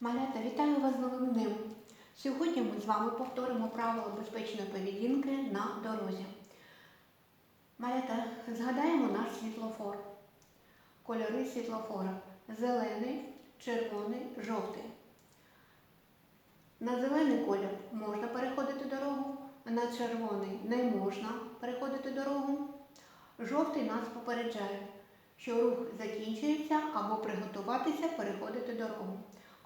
Малята, вітаю вас з новим днем. Сьогодні ми з вами повторимо правила безпечної поведінки на дорозі. Малята, згадаємо наш світлофор. Кольори світлофора зелений, червоний, жовтий. На зелений колір можна переходити дорогу, на червоний не можна переходити дорогу. Жовтий нас попереджає, що рух закінчується або приготуватися переходити дорогу.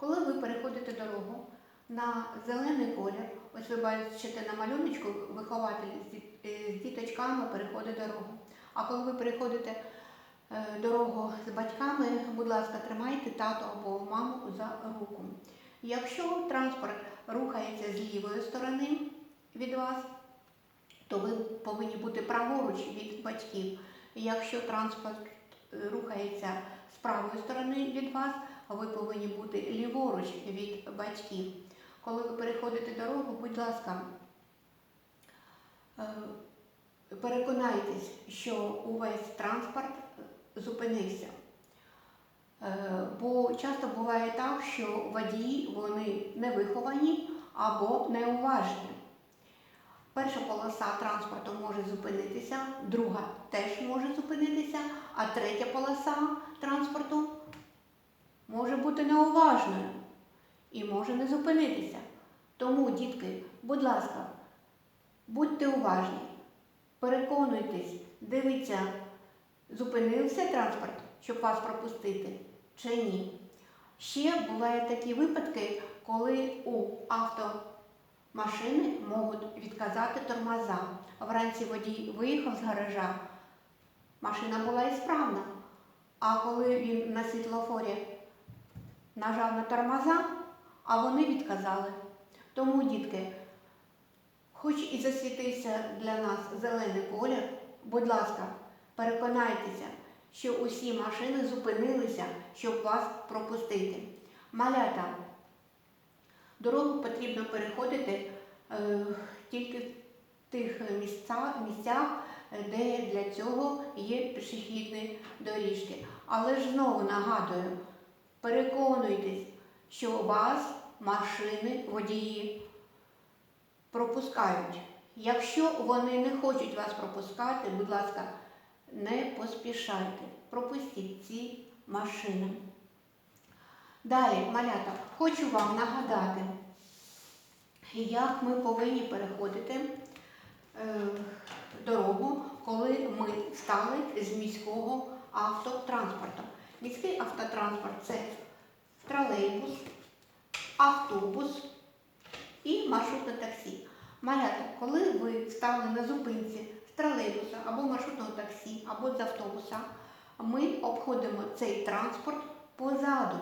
Коли ви переходите дорогу на зелений колір, ось ви бачите на малюночку, вихователь з е, діточками переходить дорогу. А коли ви переходите е, дорогу з батьками, будь ласка, тримайте тато або маму за руку. Якщо транспорт рухається з лівої сторони від вас, то ви повинні бути праворуч від батьків. Якщо транспорт е, рухається з правої сторони від вас, ви повинні бути ліворуч від батьків. Коли ви переходите дорогу, будь ласка, е, переконайтесь, що увесь транспорт зупинився. Е, Бо часто буває так, що водії вони невиховані або неуважні. Перша полоса транспорту може зупинитися, друга теж може зупинитися, а третя полоса транспорту бути неуважною і може не зупинитися. Тому, дітки, будь ласка, будьте уважні, переконуйтесь, дивіться, зупинився транспорт, щоб вас пропустити, чи ні. Ще бувають такі випадки, коли у автомашини можуть відказати тормоза. Вранці водій виїхав з гаража, машина була і справна. А коли він на світлофорі нажав на тормоза, а вони відказали. Тому, дітки, хоч і засвітився для нас зелений колір, будь ласка, переконайтеся, що усі машини зупинилися, щоб вас пропустити. Малята, дорогу потрібно переходити е, тільки в тих місцях, місцях, де для цього є пішохідні доріжки. Але ж знову нагадую, переконуйтесь, що вас машини, водії пропускають. Якщо вони не хочуть вас пропускати, будь ласка, не поспішайте, пропустіть ці машини. Далі, малята, хочу вам нагадати, як ми повинні переходити е, дорогу, коли ми стали з міського автотранспорту. Автотранспорт це тролейбус, автобус і маршрутне таксі. Малята, коли ви стали на зупинці з тролейбуса або маршрутного таксі, або з автобуса, ми обходимо цей транспорт позаду.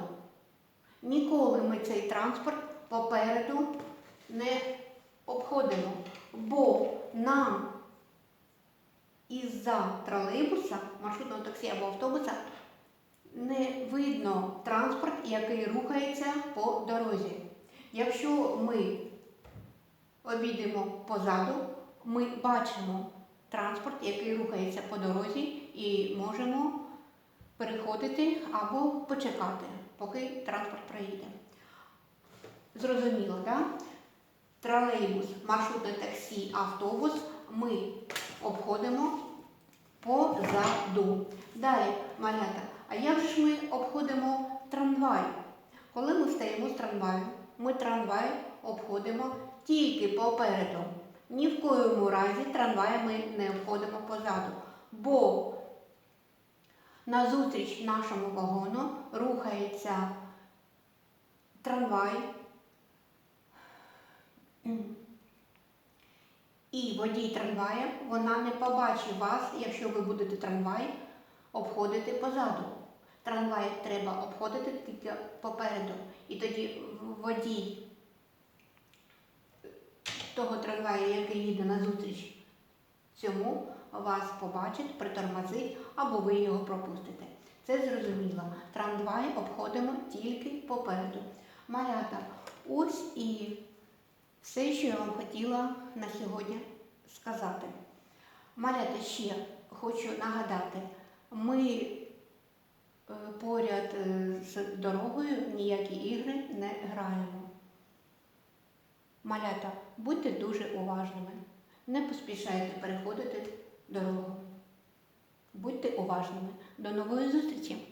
Ніколи ми цей транспорт попереду не обходимо, бо нам із-за тролейбуса, маршрутного таксі або автобуса видно транспорт, який рухається по дорозі. Якщо ми обійдемо позаду, ми бачимо транспорт, який рухається по дорозі, і можемо переходити або почекати, поки транспорт проїде. Зрозуміло, так? Тролейбус, маршрутне таксі, автобус ми обходимо позаду. Далі, малята, а як ж ми обходимо трамвай? Коли ми стаємо з трамваю, ми трамвай обходимо тільки попереду. Ні в коєму разі трамвай ми не обходимо позаду. Бо назустріч нашому вагону рухається трамвай. І водій трамвая, вона не побачить вас, якщо ви будете трамвай обходити позаду. Трамвай треба обходити тільки попереду. І тоді водій того трамвая, який їде назустріч цьому, вас побачить, притормозить або ви його пропустите. Це зрозуміло. Трамвай обходимо тільки попереду. Малята, ось і все, що я вам хотіла на сьогодні сказати. Малята ще хочу нагадати, ми поряд е, з дорогою ніякі ігри не граємо. Малята, будьте дуже уважними. Не поспішайте переходити дорогу. Будьте уважними. До нової зустрічі!